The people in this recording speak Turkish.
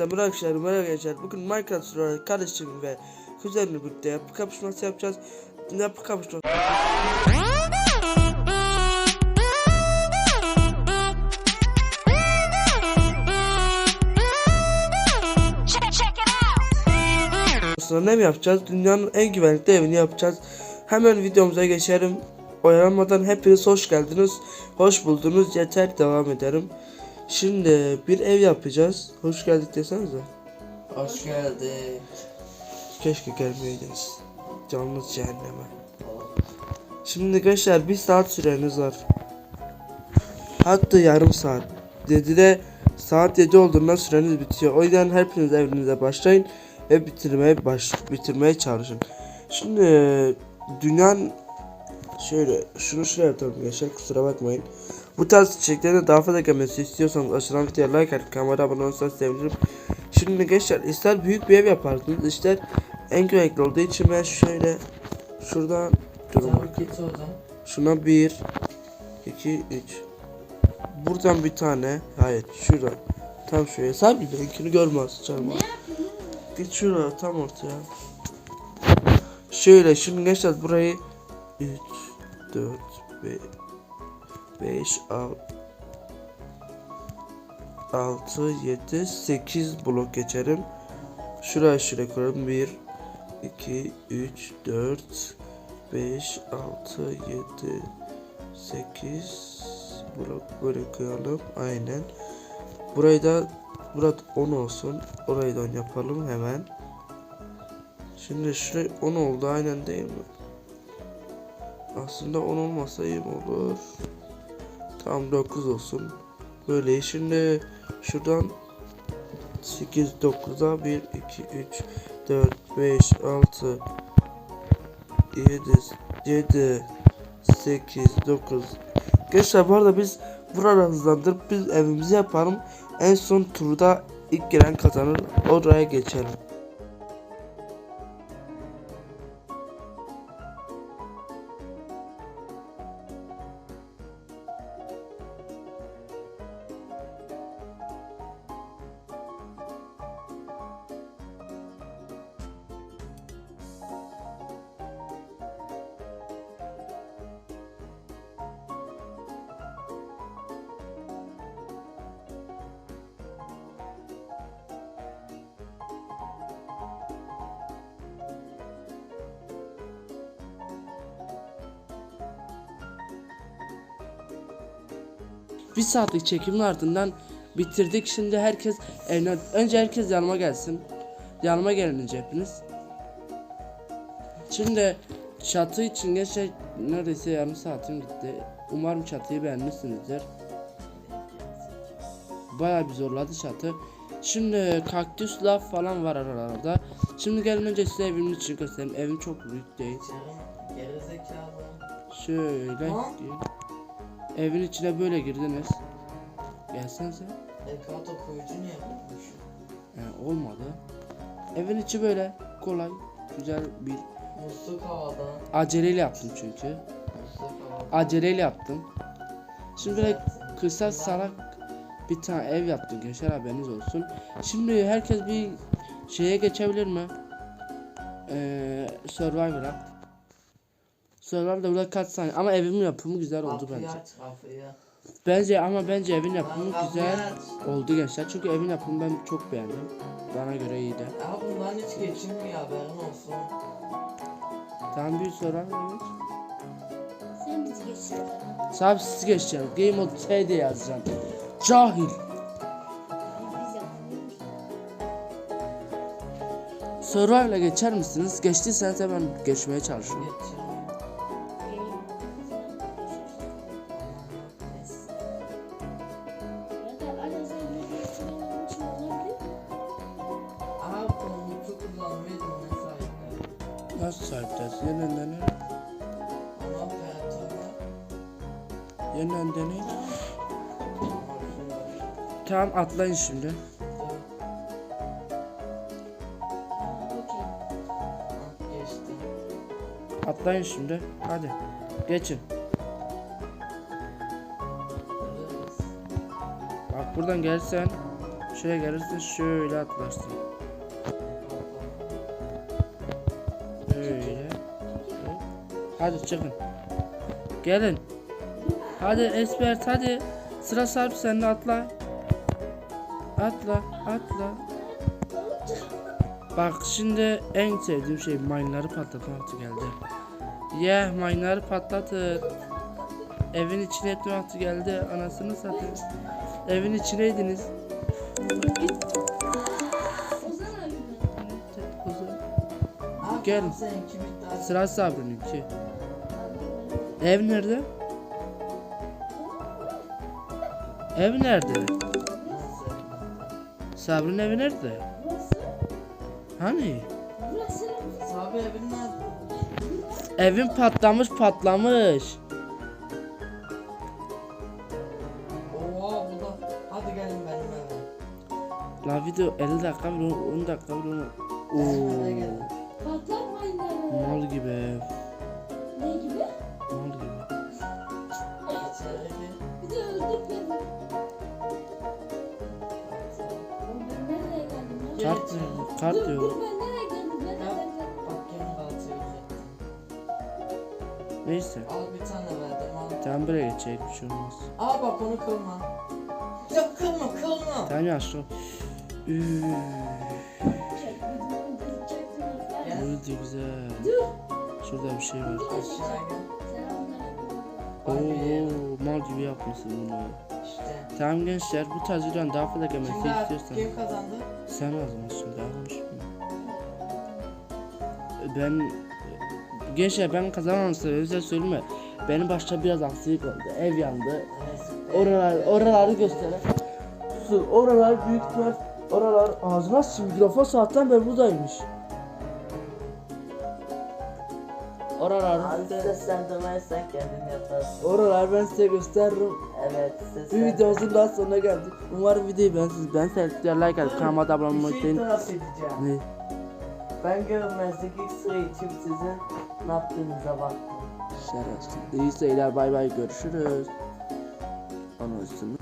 Hepinize merhaba arkadaşlar, merhaba gençler. Bugün Minecraft sürüyoruz. Kardeşim ve kuzenimle birlikte yapı kapışması yapacağız. Yapı kapışması. Sonra ne mi yapacağız? Dünyanın en güvenlikli evini yapacağız. Hemen videomuza geçelim. Oyalanmadan hepiniz hoş geldiniz. Hoş buldunuz. Yeter devam ederim. Şimdi bir ev yapacağız. Hoş geldik desenize. Hoş geldin. Keşke gelmeyeydiniz. Canınız cehenneme. Şimdi gençler bir saat süreniz var. Hatta yarım saat. Dedi de saat 7 olduğunda süreniz bitiyor. O yüzden hepiniz evinize başlayın ve bitirmeye baş bitirmeye çalışın. Şimdi dünyanın şöyle şunu şuraya atalım gençler kusura bakmayın. Bu tarz içeriklerin daha fazla gelmesi istiyorsanız aşağıdan videoya like atıp kamera abone olursanız sevinirim. Şimdi gençler ister büyük bir ev yaparsınız ister en güvenlikli olduğu için ben şöyle şuradan bak. oradan. Şuna bir, iki, üç. Buradan bir tane. Hayır şuradan. Tam şuraya. Sen bir benimkini görmez. Çarmı. Git şuraya tam ortaya. Şöyle şimdi gençler burayı 3, 4, 5, 6, 6, 7, 8 blok geçerim. Şuraya şuraya koyalım. 1, 2, 3, 4, 5, 6, 7, 8 blok böyle koyalım. Aynen. Burayı da burada 10 olsun. Orayı da 10 yapalım hemen. Şimdi şuraya 10 oldu aynen değil mi? Aslında 10 olmasa iyi olur? Tamam 9 olsun. Böyle şimdi şuradan 8 9'a 1 2 3 4 5 6 7 7 8 9 Gençler bu arada biz burada hızlandırıp biz evimizi yapalım. En son turda ilk gelen kazanır. Oraya geçelim. Bir saatlik çekimin ardından bitirdik. Şimdi herkes evine... Önce herkes yanıma gelsin. Yanıma gelin hepiniz. Şimdi çatı için geçe neredeyse yarım saatim gitti. Umarım çatıyı beğenmişsinizdir. Bayağı bir zorladı çatı. Şimdi kaktüs laf falan var aralarda. Şimdi gelin önce size evimin içini göstereyim. Evim çok büyük değil. Şöyle. Evin içine böyle girdiniz. Gelsenize. Ekato koyucu niye yapmış? He, olmadı. Evin içi böyle kolay, güzel bir Musluk havada. aceleyle yaptım çünkü. Musluk havada. Aceleyle yaptım. Şimdi böyle kısa salak bir tane ev yaptım gençler haberiniz olsun. Şimdi herkes bir şeye geçebilir mi? Ee, Survivor'a. Survivor'da burada kaç saniye ama evimin yapımı güzel oldu Kapıyı bence. aç kapıyı. Bence ama bence evin yapımı Lan güzel aç. oldu gençler. Çünkü evin yapımı ben çok beğendim. Bana göre iyiydi. Ya bundan hiç geçinmiyor haberin olsun. Tamam bir Survivor geç. Sen bizi geçiyorsun. Sabi siz geçeceğim. Game mode T diye yazacağım. Cahil. Survivor'la geçer misiniz? Geçtiyseniz hemen geçmeye çalışın. Geçin. Nasıl sahiplersin? Yeniden operatörü. Yeniden deney. Tamam atlayın şimdi. Atlayın şimdi. Hadi. Geçin. Bak buradan gelsen Şuraya gelirsin şöyle atlarsın. Hadi çıkın. Gelin. Hadi Esbert hadi. Sıra sahip sende atla. Atla atla. Bak şimdi en sevdiğim şey mine'ları patlatma vakti geldi. Yeah mine'ları patlatır. Evin içine etme vakti geldi. Anasını satayım. Evin içineydiniz. Gel. Sıra Sabri'ninki. Ev nerede? Ev nerede? Sabri'nin evi nerede? Hani? Sabri evin nerede? Evin patlamış patlamış. Oha bu da. Hadi gelin benim eve. La video 50 dakika bir 10 dakika gelin. Oo. Kart Dur ben nereye? Ben nereye kaçıracaktım. Neyse. Al bir tane verdim al. Tamam buraya geçecek bir şey olmaz. Al bak onu kırma. Ya kırma kırma. Tamam ya şu. Gel. Uyudu güzel. Dur. Şurada bir şey var. Aşağı gel. Selamünaleyküm. Oo mal gibi yapmışsın bunu. Tamam gençler bu tarz videoların daha fazla gelmesi Şimdi istiyorsan kim kazandı? sen yazmışsın daha konuşma. Ben gençler ben kazanmamışsam özel söyleme. Benim başta biraz aksilik oldu. Ev yandı. Oralar oraları göster. Oralar büyük ihtimal oralar ağzına mikrofon saatten beri buradaymış. Oralar Abi seslendirmeyi sen kendin yaparsın. oralar ben size gösteririm. Evet Bir seslendirme. videomuzun daha sonuna geldik. Umarım videoyu beğendirsiniz. Ben sevdikler like atıp kanalıma da abone olmayı Bir şey unutmayın. itiraf edeceğim. Ne? Ben ilk sıra için sizin ne yaptığınıza baktım. Şerefsiz. İyi seyirler bay bay görüşürüz. Anasını.